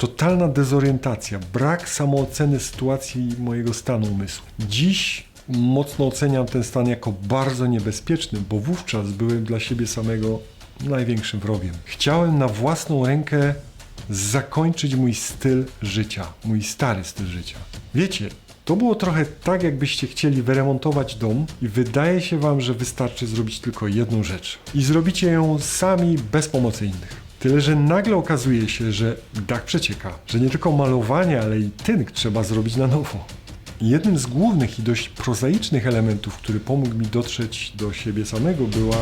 Totalna dezorientacja, brak samooceny sytuacji mojego stanu umysłu. Dziś mocno oceniam ten stan jako bardzo niebezpieczny, bo wówczas byłem dla siebie samego największym wrogiem. Chciałem na własną rękę zakończyć mój styl życia, mój stary styl życia. Wiecie, to było trochę tak, jakbyście chcieli wyremontować dom i wydaje się wam, że wystarczy zrobić tylko jedną rzecz. I zrobicie ją sami bez pomocy innych. Tyle, że nagle okazuje się, że dach przecieka, że nie tylko malowanie, ale i tynk trzeba zrobić na nowo. Jednym z głównych i dość prozaicznych elementów, który pomógł mi dotrzeć do siebie samego, była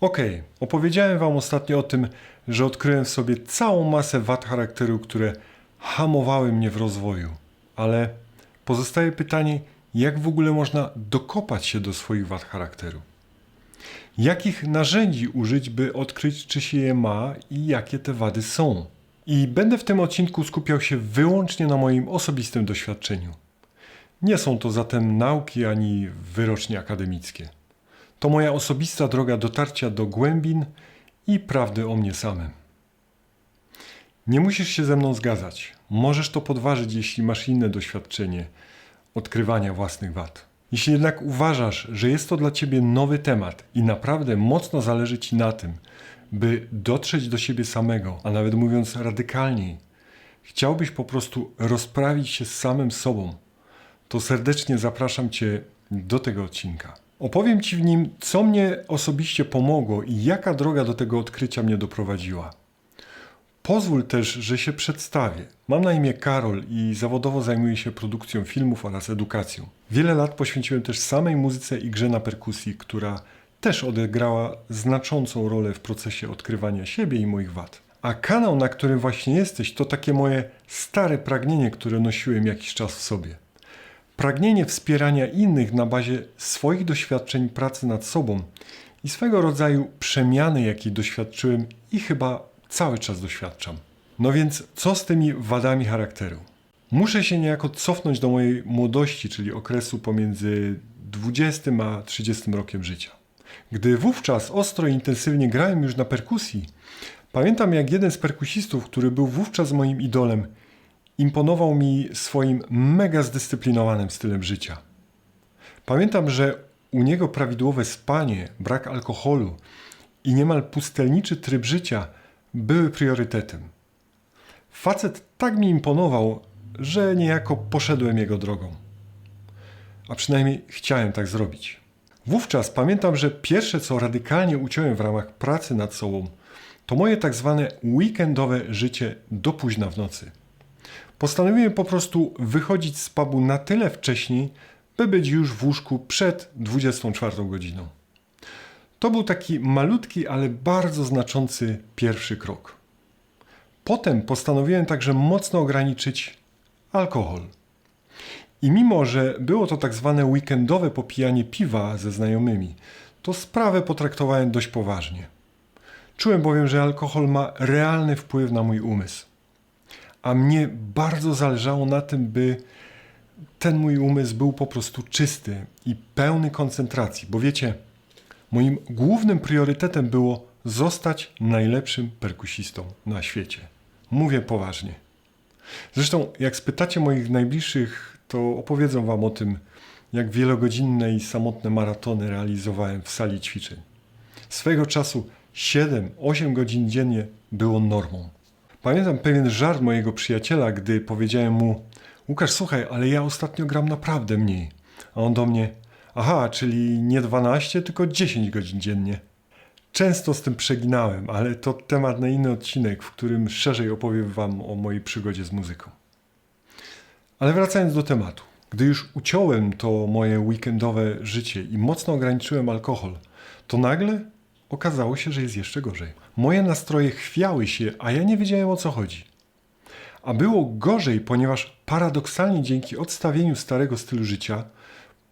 Okej, opowiedziałem Wam ostatnio o tym, że odkryłem w sobie całą masę wad charakteru, które hamowały mnie w rozwoju. Ale pozostaje pytanie, jak w ogóle można dokopać się do swoich wad charakteru? Jakich narzędzi użyć, by odkryć, czy się je ma i jakie te wady są? I będę w tym odcinku skupiał się wyłącznie na moim osobistym doświadczeniu. Nie są to zatem nauki ani wyrocznie akademickie. To moja osobista droga dotarcia do głębin i prawdy o mnie samym. Nie musisz się ze mną zgadzać. Możesz to podważyć, jeśli masz inne doświadczenie odkrywania własnych wad. Jeśli jednak uważasz, że jest to dla ciebie nowy temat i naprawdę mocno zależy ci na tym, by dotrzeć do siebie samego, a nawet mówiąc radykalniej, chciałbyś po prostu rozprawić się z samym sobą, to serdecznie zapraszam Cię do tego odcinka. Opowiem Ci w nim, co mnie osobiście pomogło i jaka droga do tego odkrycia mnie doprowadziła. Pozwól też, że się przedstawię. Mam na imię Karol i zawodowo zajmuję się produkcją filmów oraz edukacją. Wiele lat poświęciłem też samej muzyce i grze na perkusji, która też odegrała znaczącą rolę w procesie odkrywania siebie i moich wad. A kanał, na którym właśnie jesteś, to takie moje stare pragnienie, które nosiłem jakiś czas w sobie. Pragnienie wspierania innych na bazie swoich doświadczeń pracy nad sobą i swego rodzaju przemiany, jakiej doświadczyłem i chyba cały czas doświadczam. No więc, co z tymi wadami charakteru? Muszę się niejako cofnąć do mojej młodości, czyli okresu pomiędzy 20 a 30 rokiem życia. Gdy wówczas ostro i intensywnie grałem już na perkusji, pamiętam jak jeden z perkusistów, który był wówczas moim idolem, imponował mi swoim mega zdyscyplinowanym stylem życia. Pamiętam, że u niego prawidłowe spanie, brak alkoholu i niemal pustelniczy tryb życia były priorytetem. Facet tak mi imponował, że niejako poszedłem jego drogą. A przynajmniej chciałem tak zrobić. Wówczas pamiętam, że pierwsze co radykalnie uciąłem w ramach pracy nad sobą, to moje tak zwane weekendowe życie do późna w nocy. Postanowiłem po prostu wychodzić z pubu na tyle wcześniej, by być już w łóżku przed 24 godziną. To był taki malutki, ale bardzo znaczący pierwszy krok. Potem postanowiłem także mocno ograniczyć alkohol. I mimo, że było to tak zwane weekendowe popijanie piwa ze znajomymi, to sprawę potraktowałem dość poważnie. Czułem bowiem, że alkohol ma realny wpływ na mój umysł. A mnie bardzo zależało na tym, by ten mój umysł był po prostu czysty i pełny koncentracji, bo wiecie, moim głównym priorytetem było zostać najlepszym perkusistą na świecie. Mówię poważnie. Zresztą, jak spytacie moich najbliższych, to opowiedzą wam o tym, jak wielogodzinne i samotne maratony realizowałem w sali ćwiczeń. Swego czasu 7-8 godzin dziennie było normą. Pamiętam pewien żart mojego przyjaciela, gdy powiedziałem mu: Łukasz, słuchaj, ale ja ostatnio gram naprawdę mniej. A on do mnie: Aha, czyli nie 12, tylko 10 godzin dziennie. Często z tym przeginałem, ale to temat na inny odcinek, w którym szerzej opowiem Wam o mojej przygodzie z muzyką. Ale wracając do tematu. Gdy już uciąłem to moje weekendowe życie i mocno ograniczyłem alkohol, to nagle okazało się, że jest jeszcze gorzej. Moje nastroje chwiały się, a ja nie wiedziałem o co chodzi. A było gorzej, ponieważ paradoksalnie dzięki odstawieniu starego stylu życia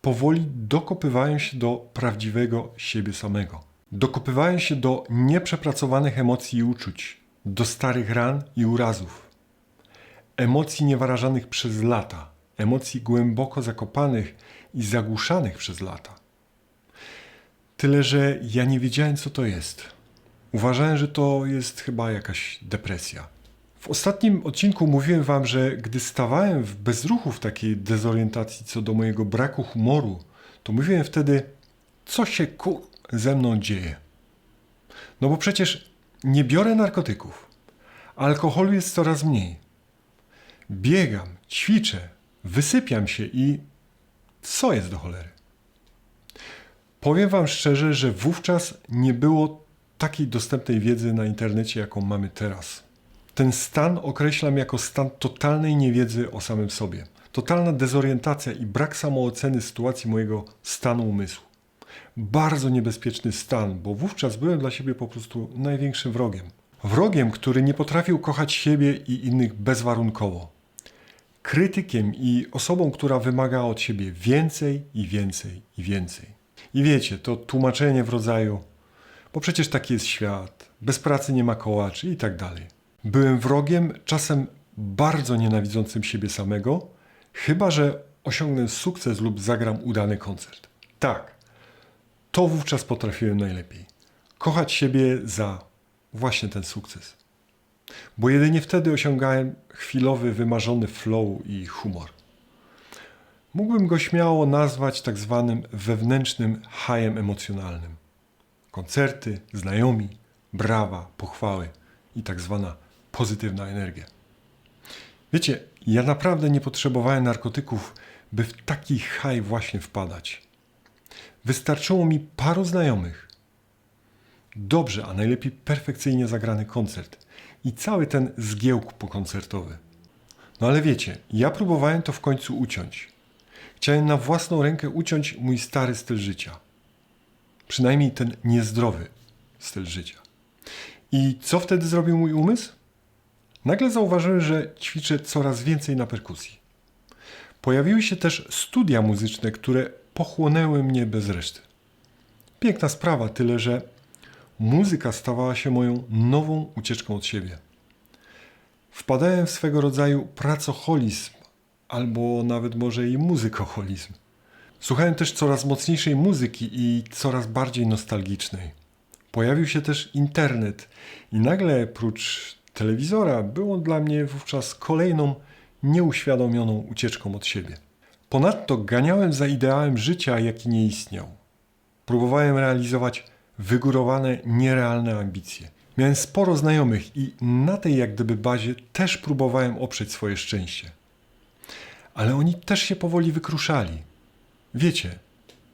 powoli dokopywałem się do prawdziwego siebie samego. Dokopywałem się do nieprzepracowanych emocji i uczuć, do starych ran i urazów. Emocji niewyrażanych przez lata, emocji głęboko zakopanych i zagłuszanych przez lata. Tyle, że ja nie wiedziałem, co to jest. Uważałem, że to jest chyba jakaś depresja. W ostatnim odcinku mówiłem wam, że gdy stawałem w bezruchu w takiej dezorientacji co do mojego braku humoru, to mówiłem wtedy, co się ku ze mną dzieje. No bo przecież nie biorę narkotyków. Alkoholu jest coraz mniej. Biegam, ćwiczę, wysypiam się i co jest do cholery? Powiem Wam szczerze, że wówczas nie było takiej dostępnej wiedzy na internecie, jaką mamy teraz. Ten stan określam jako stan totalnej niewiedzy o samym sobie. Totalna dezorientacja i brak samooceny sytuacji mojego stanu umysłu. Bardzo niebezpieczny stan, bo wówczas byłem dla siebie po prostu największym wrogiem. Wrogiem, który nie potrafił kochać siebie i innych bezwarunkowo. Krytykiem i osobą, która wymaga od siebie więcej i więcej i więcej. I wiecie, to tłumaczenie w rodzaju, bo przecież taki jest świat, bez pracy nie ma kołaczy i tak dalej. Byłem wrogiem, czasem bardzo nienawidzącym siebie samego, chyba że osiągnę sukces lub zagram udany koncert. Tak, to wówczas potrafiłem najlepiej. Kochać siebie za właśnie ten sukces. Bo jedynie wtedy osiągałem chwilowy, wymarzony flow i humor. Mógłbym go śmiało nazwać tak zwanym wewnętrznym hajem emocjonalnym. Koncerty, znajomi, brawa, pochwały i tak zwana pozytywna energia. Wiecie, ja naprawdę nie potrzebowałem narkotyków, by w taki haj właśnie wpadać. Wystarczyło mi paru znajomych, dobrze, a najlepiej perfekcyjnie zagrany koncert i cały ten zgiełk pokoncertowy. No ale wiecie, ja próbowałem to w końcu uciąć. Chciałem na własną rękę uciąć mój stary styl życia. Przynajmniej ten niezdrowy styl życia. I co wtedy zrobił mój umysł? Nagle zauważyłem, że ćwiczę coraz więcej na perkusji. Pojawiły się też studia muzyczne, które pochłonęły mnie bez reszty. Piękna sprawa, tyle że muzyka stawała się moją nową ucieczką od siebie. Wpadałem w swego rodzaju pracoholizm, albo nawet może i muzykoholizm. Słuchałem też coraz mocniejszej muzyki i coraz bardziej nostalgicznej. Pojawił się też internet i nagle prócz telewizora był on dla mnie wówczas kolejną nieuświadomioną ucieczką od siebie. Ponadto ganiałem za ideałem życia, jaki nie istniał. Próbowałem realizować wygórowane, nierealne ambicje. Miałem sporo znajomych i na tej jak gdyby bazie też próbowałem oprzeć swoje szczęście. Ale oni też się powoli wykruszali. Wiecie,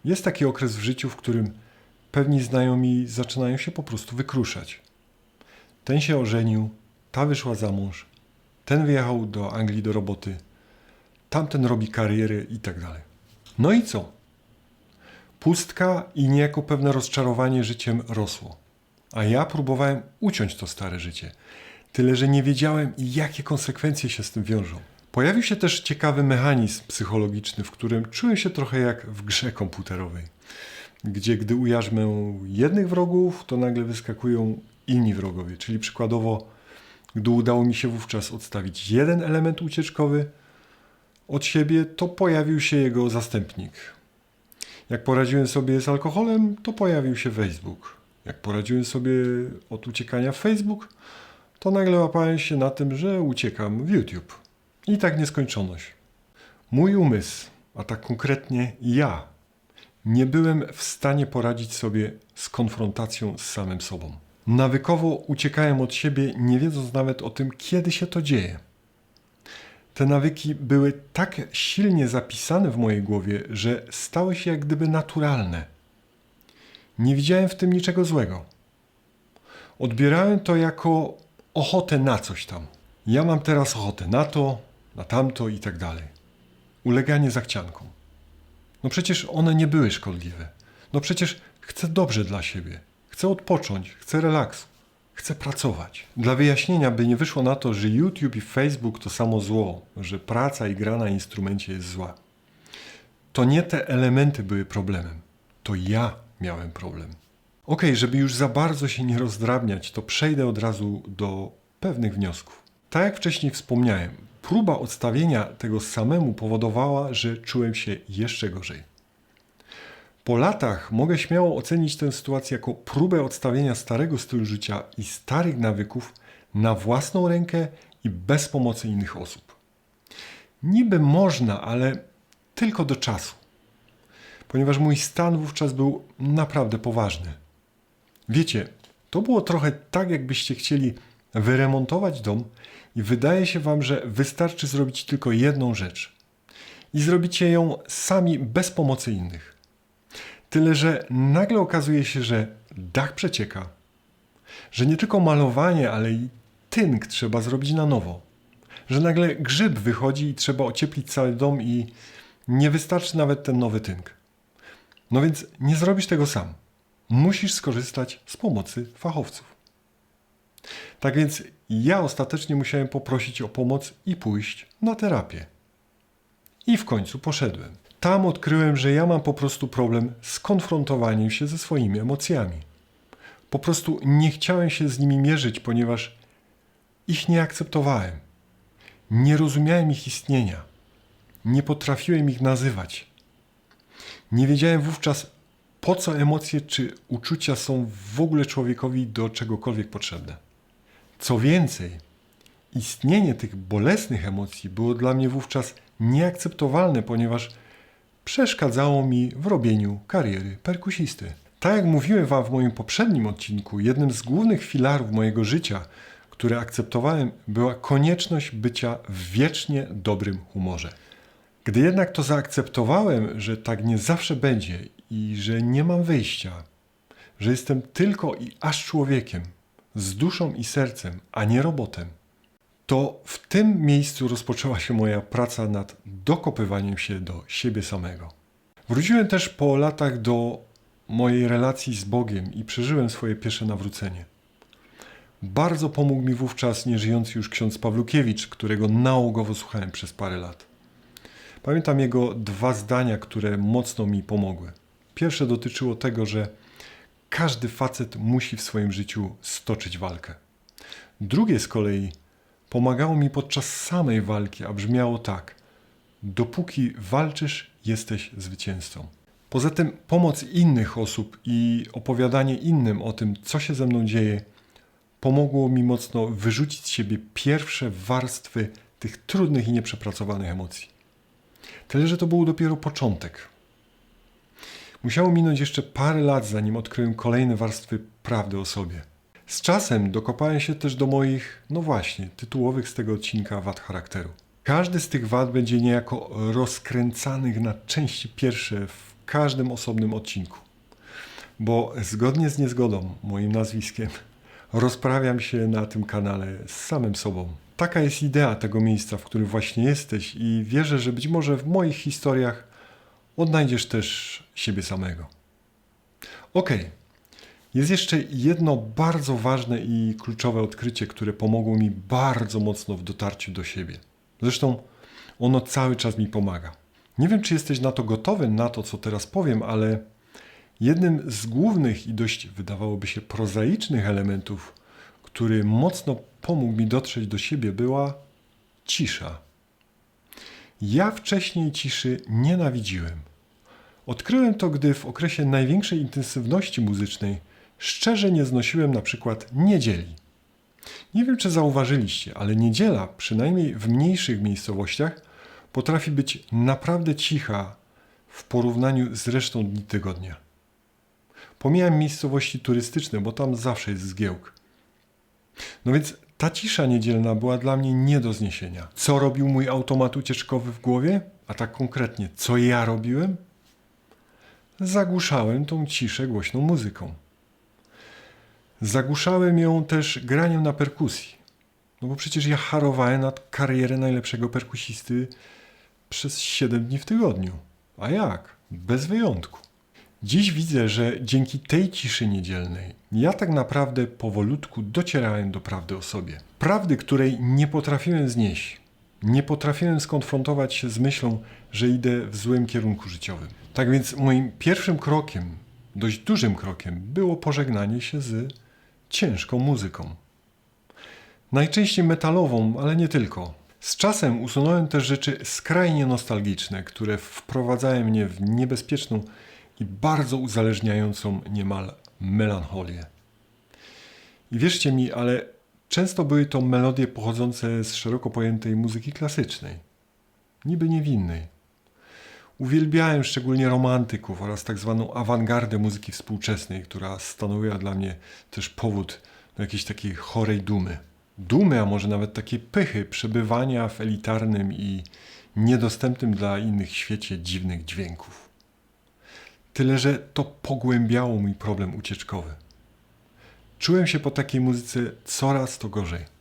jest taki okres w życiu, w którym pewni znajomi zaczynają się po prostu wykruszać. Ten się ożenił, ta wyszła za mąż, ten wyjechał do Anglii do roboty, tamten robi karierę i tak dalej. No i co? Pustka i niejako pewne rozczarowanie życiem rosło. A ja próbowałem uciąć to stare życie. Tyle, że nie wiedziałem, jakie konsekwencje się z tym wiążą. Pojawił się też ciekawy mechanizm psychologiczny, w którym czułem się trochę jak w grze komputerowej, gdzie gdy ujarzmę jednych wrogów, to nagle wyskakują inni wrogowie. Czyli przykładowo, gdy udało mi się wówczas odstawić jeden element ucieczkowy od siebie, to pojawił się jego zastępnik, jak poradziłem sobie z alkoholem, to pojawił się Facebook. Jak poradziłem sobie od uciekania w Facebook, to nagle łapałem się na tym, że uciekam w YouTube. I tak nieskończoność. Mój umysł, a tak konkretnie ja, nie byłem w stanie poradzić sobie z konfrontacją z samym sobą. Nawykowo uciekałem od siebie, nie wiedząc nawet o tym, kiedy się to dzieje. Te nawyki były tak silnie zapisane w mojej głowie, że stały się jak gdyby naturalne. Nie widziałem w tym niczego złego. Odbierałem to jako ochotę na coś tam. Ja mam teraz ochotę na to, na tamto i tak dalej. Uleganie zachciankom. No przecież one nie były szkodliwe. No przecież chcę dobrze dla siebie. Chcę odpocząć, chcę relaksu. Chcę pracować. Dla wyjaśnienia, by nie wyszło na to, że YouTube i Facebook to samo zło, że praca i gra na instrumencie jest zła. To nie te elementy były problemem, to ja miałem problem. Ok, żeby już za bardzo się nie rozdrabniać, to przejdę od razu do pewnych wniosków. Tak jak wcześniej wspomniałem, próba odstawienia tego samemu powodowała, że czułem się jeszcze gorzej. Po latach mogę śmiało ocenić tę sytuację jako próbę odstawienia starego stylu życia i starych nawyków na własną rękę i bez pomocy innych osób. Niby można, ale tylko do czasu, ponieważ mój stan wówczas był naprawdę poważny. Wiecie, to było trochę tak, jakbyście chcieli wyremontować dom i wydaje się wam, że wystarczy zrobić tylko jedną rzecz. I zrobicie ją sami bez pomocy innych. Tyle, że nagle okazuje się, że dach przecieka, że nie tylko malowanie, ale i tynk trzeba zrobić na nowo, że nagle grzyb wychodzi i trzeba ocieplić cały dom i nie wystarczy nawet ten nowy tynk. No więc nie zrobisz tego sam. Musisz skorzystać z pomocy fachowców. Tak więc ja ostatecznie musiałem poprosić o pomoc i pójść na terapię. I w końcu poszedłem. Tam odkryłem, że ja mam po prostu problem z konfrontowaniem się ze swoimi emocjami. Po prostu nie chciałem się z nimi mierzyć, ponieważ ich nie akceptowałem. Nie rozumiałem ich istnienia. Nie potrafiłem ich nazywać. Nie wiedziałem wówczas, po co emocje czy uczucia są w ogóle człowiekowi do czegokolwiek potrzebne. Co więcej, istnienie tych bolesnych emocji było dla mnie wówczas nieakceptowalne, ponieważ przeszkadzało mi w robieniu kariery perkusisty. Tak jak mówiłem Wam w moim poprzednim odcinku, jednym z głównych filarów mojego życia, które akceptowałem, była konieczność bycia w wiecznie dobrym humorze. Gdy jednak to zaakceptowałem, że tak nie zawsze będzie i że nie mam wyjścia, że jestem tylko i aż człowiekiem, z duszą i sercem, a nie robotem, to w tym miejscu rozpoczęła się moja praca nad dokopywaniem się do siebie samego. Wróciłem też po latach do mojej relacji z Bogiem i przeżyłem swoje pierwsze nawrócenie. Bardzo pomógł mi wówczas nieżyjący już ksiądz Pawlukiewicz, którego nałogowo słuchałem przez parę lat. Pamiętam jego dwa zdania, które mocno mi pomogły. Pierwsze dotyczyło tego, że każdy facet musi w swoim życiu stoczyć walkę. Drugie z kolei pomagało mi podczas samej walki, a brzmiało tak: Dopóki walczysz, jesteś zwycięzcą. Poza tym, pomoc innych osób i opowiadanie innym o tym, co się ze mną dzieje, pomogło mi mocno wyrzucić z siebie pierwsze warstwy tych trudnych i nieprzepracowanych emocji. Tyle, że to był dopiero początek. Musiało minąć jeszcze parę lat, zanim odkryłem kolejne warstwy prawdy o sobie. Z czasem dokopałem się też do moich, no właśnie, tytułowych z tego odcinka wad charakteru. Każdy z tych wad będzie niejako rozkręcanych na części pierwsze w każdym osobnym odcinku. Bo zgodnie z niezgodą, moim nazwiskiem, rozprawiam się na tym kanale z samym sobą. Taka jest idea tego miejsca, w którym właśnie jesteś, i wierzę, że być może w moich historiach odnajdziesz też siebie samego. Ok, jest jeszcze jedno bardzo ważne i kluczowe odkrycie, które pomogło mi bardzo mocno w dotarciu do siebie. Zresztą ono cały czas mi pomaga. Nie wiem, czy jesteś na to gotowy, na to, co teraz powiem, ale jednym z głównych i dość wydawałoby się prozaicznych elementów, który mocno pomógł mi dotrzeć do siebie, była cisza. Ja wcześniej ciszy nienawidziłem. Odkryłem to, gdy w okresie największej intensywności muzycznej szczerze nie znosiłem na przykład niedzieli. Nie wiem, czy zauważyliście, ale niedziela, przynajmniej w mniejszych miejscowościach, potrafi być naprawdę cicha w porównaniu z resztą dni tygodnia. Pomijam miejscowości turystyczne, bo tam zawsze jest zgiełk. No więc ta cisza niedzielna była dla mnie nie do zniesienia. Co robił mój automat ucieczkowy w głowie? A tak konkretnie, co ja robiłem? Zagłuszałem tą ciszę głośną muzyką. Zagłuszałem ją też graniem na perkusji. No bo przecież ja harowałem nad karierę najlepszego perkusisty przez 7 dni w tygodniu. A jak? Bez wyjątku. Dziś widzę, że dzięki tej ciszy niedzielnej ja tak naprawdę powolutku docierałem do prawdy o sobie. Prawdy, której nie potrafiłem znieść. Nie potrafiłem skonfrontować się z myślą, że idę w złym kierunku życiowym. Tak więc moim pierwszym krokiem, dość dużym krokiem, było pożegnanie się z ciężką muzyką. Najczęściej metalową, ale nie tylko. Z czasem usunąłem też rzeczy skrajnie nostalgiczne, które wprowadzają mnie w niebezpieczną i bardzo uzależniającą niemal melancholię. I wierzcie mi, ale często były to melodie pochodzące z szeroko pojętej muzyki klasycznej, niby niewinnej. Uwielbiałem szczególnie romantyków oraz tak zwaną awangardę muzyki współczesnej, która stanowiła dla mnie też powód do jakiejś takiej chorej dumy. Dumy, a może nawet takiej pychy przebywania w elitarnym i niedostępnym dla innych świecie dziwnych dźwięków. Tyle, że to pogłębiało mój problem ucieczkowy. Czułem się po takiej muzyce coraz to gorzej.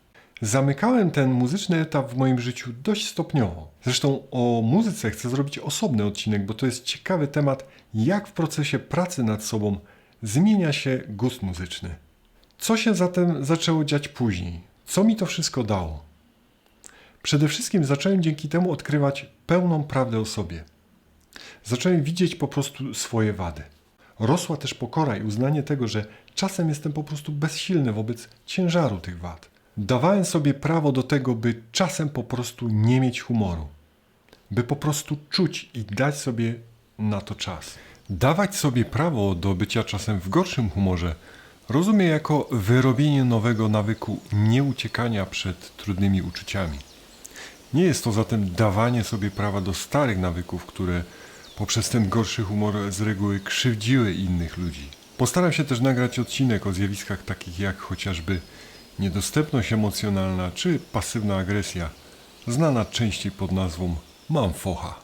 Zamykałem ten muzyczny etap w moim życiu dość stopniowo. Zresztą o muzyce chcę zrobić osobny odcinek, bo to jest ciekawy temat, jak w procesie pracy nad sobą zmienia się gust muzyczny. Co się zatem zaczęło dziać później? Co mi to wszystko dało? Przede wszystkim zacząłem dzięki temu odkrywać pełną prawdę o sobie. Zacząłem widzieć po prostu swoje wady. Rosła też pokora i uznanie tego, że czasem jestem po prostu bezsilny wobec ciężaru tych wad. Dawałem sobie prawo do tego, by czasem po prostu nie mieć humoru, by po prostu czuć i dać sobie na to czas. Dawać sobie prawo do bycia czasem w gorszym humorze rozumiem jako wyrobienie nowego nawyku nieuciekania przed trudnymi uczuciami. Nie jest to zatem dawanie sobie prawa do starych nawyków, które poprzez ten gorszy humor z reguły krzywdziły innych ludzi. Postaram się też nagrać odcinek o zjawiskach takich jak chociażby niedostępność emocjonalna czy pasywna agresja, znana częściej pod nazwą mam focha.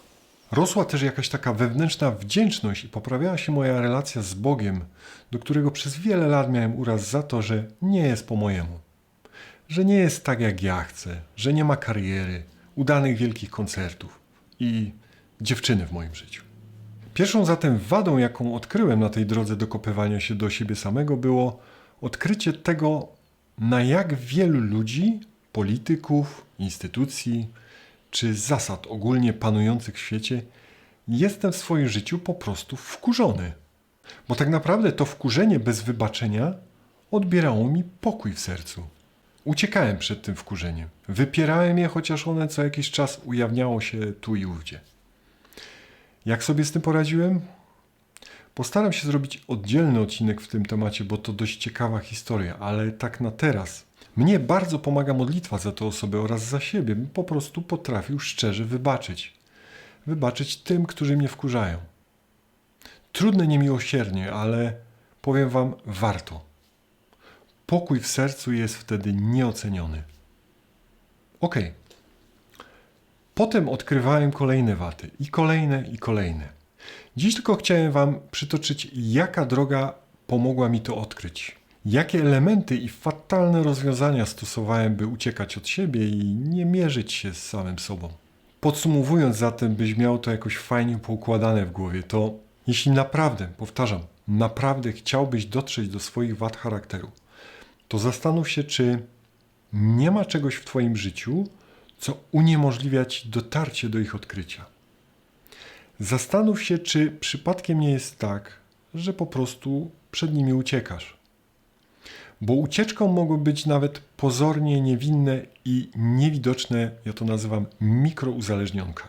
Rosła też jakaś taka wewnętrzna wdzięczność i poprawiała się moja relacja z Bogiem, do którego przez wiele lat miałem uraz za to, że nie jest po mojemu. Że nie jest tak jak ja chcę, że nie ma kariery, udanych wielkich koncertów i dziewczyny w moim życiu. Pierwszą zatem wadą, jaką odkryłem na tej drodze dokopywania się do siebie samego, było odkrycie tego, na jak wielu ludzi, polityków, instytucji czy zasad ogólnie panujących w świecie jestem w swoim życiu po prostu wkurzony. Bo tak naprawdę to wkurzenie bez wybaczenia odbierało mi pokój w sercu. Uciekałem przed tym wkurzeniem. Wypierałem je, chociaż one co jakiś czas ujawniało się tu i ówdzie. Jak sobie z tym poradziłem? Postaram się zrobić oddzielny odcinek w tym temacie, bo to dość ciekawa historia, ale tak na teraz. Mnie bardzo pomaga modlitwa za tę osobę oraz za siebie, bym po prostu potrafił szczerze wybaczyć. Wybaczyć tym, którzy mnie wkurzają. Trudne niemiłosiernie, ale powiem Wam, warto. Pokój w sercu jest wtedy nieoceniony. Ok. Potem odkrywałem kolejne waty i kolejne i kolejne. Dziś tylko chciałem Wam przytoczyć, jaka droga pomogła mi to odkryć. Jakie elementy i fatalne rozwiązania stosowałem, by uciekać od siebie i nie mierzyć się z samym sobą. Podsumowując zatem, byś miał to jakoś fajnie poukładane w głowie, to jeśli naprawdę, powtarzam, naprawdę chciałbyś dotrzeć do swoich wad charakteru, to zastanów się, czy nie ma czegoś w Twoim życiu, co uniemożliwia Ci dotarcie do ich odkrycia. Zastanów się, czy przypadkiem nie jest tak, że po prostu przed nimi uciekasz. Bo ucieczką mogą być nawet pozornie niewinne i niewidoczne, ja to nazywam mikrouzależnionka.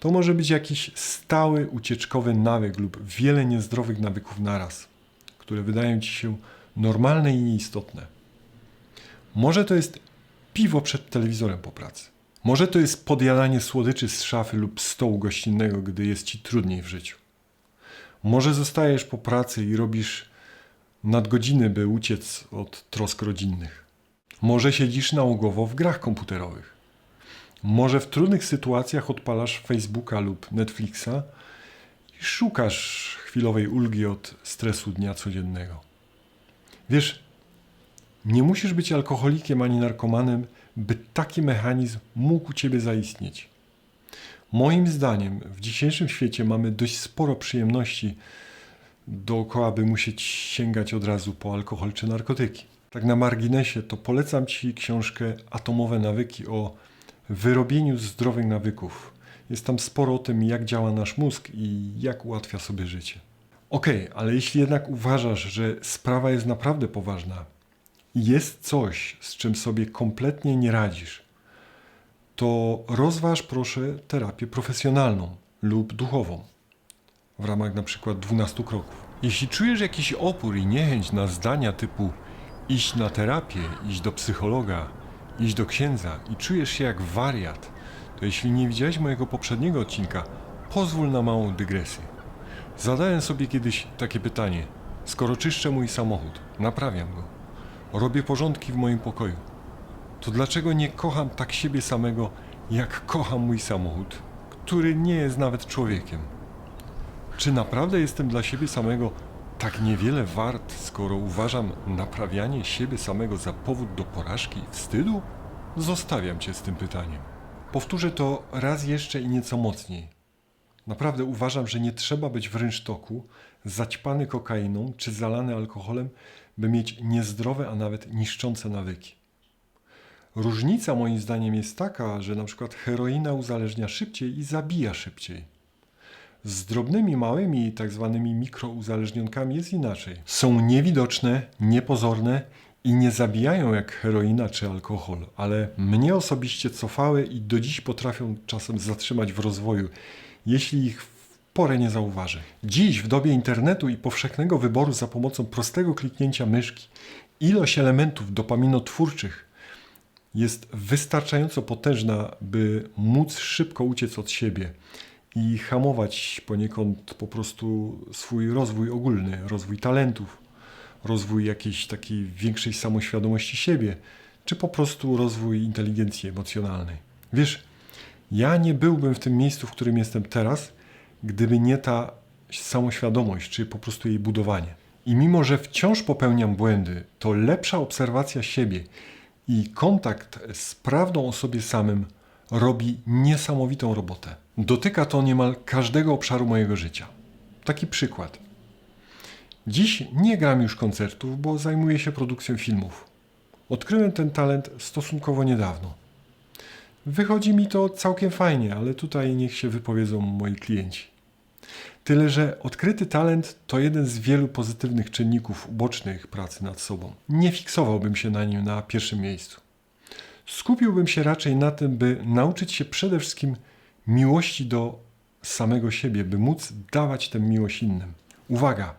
To może być jakiś stały ucieczkowy nawyk lub wiele niezdrowych nawyków naraz, które wydają ci się normalne i nieistotne. Może to jest piwo przed telewizorem po pracy. Może to jest podjadanie słodyczy z szafy lub stołu gościnnego, gdy jest ci trudniej w życiu. Może zostajesz po pracy i robisz nadgodziny, by uciec od trosk rodzinnych. Może siedzisz nałogowo w grach komputerowych. Może w trudnych sytuacjach odpalasz Facebooka lub Netflixa i szukasz chwilowej ulgi od stresu dnia codziennego. Wiesz, nie musisz być alkoholikiem ani narkomanem, by taki mechanizm mógł u ciebie zaistnieć. Moim zdaniem w dzisiejszym świecie mamy dość sporo przyjemności dookoła, by musieć sięgać od razu po alkohol czy narkotyki. Tak na marginesie to polecam Ci książkę Atomowe nawyki o wyrobieniu zdrowych nawyków. Jest tam sporo o tym, jak działa nasz mózg i jak ułatwia sobie życie. Okej, ale jeśli jednak uważasz, że sprawa jest naprawdę poważna, jest coś, z czym sobie kompletnie nie radzisz, to rozważ proszę terapię profesjonalną lub duchową. w ramach na przykład 12 kroków. Jeśli czujesz jakiś opór i niechęć na zdania typu iść na terapię, iść do psychologa, iść do księdza i czujesz się jak wariat, to jeśli nie widziałeś mojego poprzedniego odcinka, pozwól na małą dygresję. Zadałem sobie kiedyś takie pytanie: skoro czyszczę mój samochód, naprawiam go, robię porządki w moim pokoju, to dlaczego nie kocham tak siebie samego, jak kocham mój samochód, który nie jest nawet człowiekiem? Czy naprawdę jestem dla siebie samego tak niewiele wart, skoro uważam naprawianie siebie samego za powód do porażki i wstydu? Zostawiam cię z tym pytaniem. Powtórzę to raz jeszcze i nieco mocniej. Naprawdę uważam, że nie trzeba być w rynsztoku, zaćpany kokainą czy zalany alkoholem, by mieć niezdrowe, a nawet niszczące nawyki. Różnica moim zdaniem jest taka, że na przykład heroina uzależnia szybciej i zabija szybciej. Z drobnymi, małymi, tak zwanymi mikrouzależnionkami jest inaczej. Są niewidoczne, niepozorne i nie zabijają jak heroina czy alkohol, ale mnie osobiście cofały i do dziś potrafią czasem zatrzymać w rozwoju, jeśli ich porę nie zauważę. Dziś, w dobie internetu i powszechnego wyboru za pomocą prostego kliknięcia myszki, ilość elementów dopaminotwórczych jest wystarczająco potężna, by móc szybko uciec od siebie i hamować poniekąd po prostu swój rozwój ogólny, rozwój talentów, rozwój jakiejś takiej większej samoświadomości siebie, czy po prostu rozwój inteligencji emocjonalnej. Wiesz, ja nie byłbym w tym miejscu, w którym jestem teraz, gdyby nie ta samoświadomość, czy po prostu jej budowanie. I mimo, że wciąż popełniam błędy, to lepsza obserwacja siebie i kontakt z prawdą o sobie samym robi niesamowitą robotę. Dotyka to niemal każdego obszaru mojego życia. Taki przykład. Dziś nie gram już koncertów, bo zajmuję się produkcją filmów. Odkryłem ten talent stosunkowo niedawno. Wychodzi mi to całkiem fajnie, ale tutaj niech się wypowiedzą moi klienci. Tyle, że odkryty talent to jeden z wielu pozytywnych czynników ubocznych pracy nad sobą. Nie fiksowałbym się na nim na pierwszym miejscu. Skupiłbym się raczej na tym, by nauczyć się przede wszystkim miłości do samego siebie, by móc dawać tę miłość innym. Uwaga!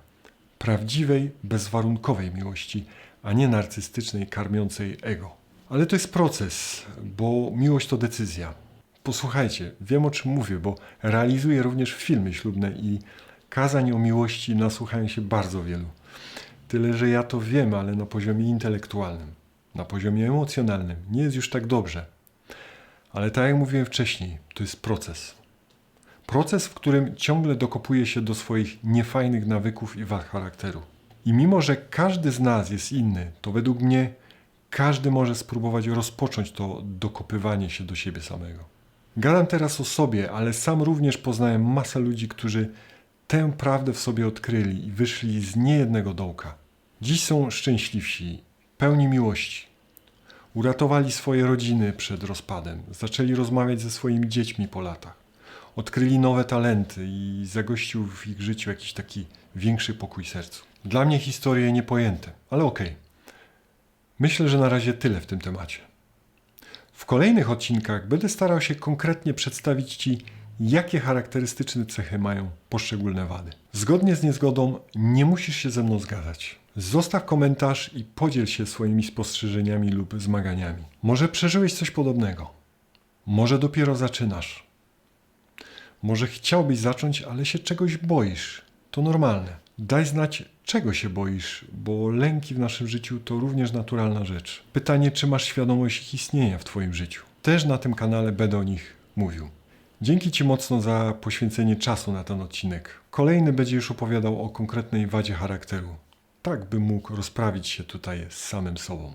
Prawdziwej, bezwarunkowej miłości, a nie narcystycznej, karmiącej ego. Ale to jest proces, bo miłość to decyzja. Posłuchajcie, wiem o czym mówię, bo realizuję również filmy ślubne i kazań o miłości nasłuchałem się bardzo wielu. Tyle, że ja to wiem, ale na poziomie intelektualnym, na poziomie emocjonalnym nie jest już tak dobrze. Ale tak jak mówiłem wcześniej, to jest proces. Proces, w którym ciągle dokopuje się do swoich niefajnych nawyków i wad charakteru. I mimo, że każdy z nas jest inny, to według mnie każdy może spróbować rozpocząć to dokopywanie się do siebie samego. Gadam teraz o sobie, ale sam również poznałem masę ludzi, którzy tę prawdę w sobie odkryli i wyszli z niejednego dołka. Dziś są szczęśliwsi, pełni miłości. Uratowali swoje rodziny przed rozpadem, zaczęli rozmawiać ze swoimi dziećmi po latach. Odkryli nowe talenty i zagościł w ich życiu jakiś taki większy pokój sercu. Dla mnie historie niepojęte, ale okej. Myślę, że na razie tyle w tym temacie. W kolejnych odcinkach będę starał się konkretnie przedstawić Ci, jakie charakterystyczne cechy mają poszczególne wady. Zgodnie z niezgodą nie musisz się ze mną zgadzać. Zostaw komentarz i podziel się swoimi spostrzeżeniami lub zmaganiami. Może przeżyłeś coś podobnego. Może dopiero zaczynasz. Może chciałbyś zacząć, ale się czegoś boisz. To normalne. Daj znać, czego się boisz, bo lęki w naszym życiu to również naturalna rzecz. Pytanie, czy masz świadomość ich istnienia w Twoim życiu. Też na tym kanale będę o nich mówił. Dzięki Ci mocno za poświęcenie czasu na ten odcinek. Kolejny będzie już opowiadał o konkretnej wadzie charakteru. Tak, bym mógł rozprawić się tutaj z samym sobą.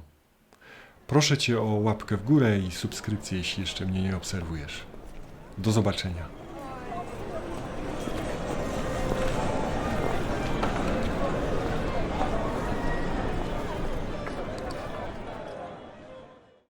Proszę Cię o łapkę w górę i subskrypcję, jeśli jeszcze mnie nie obserwujesz. Do zobaczenia.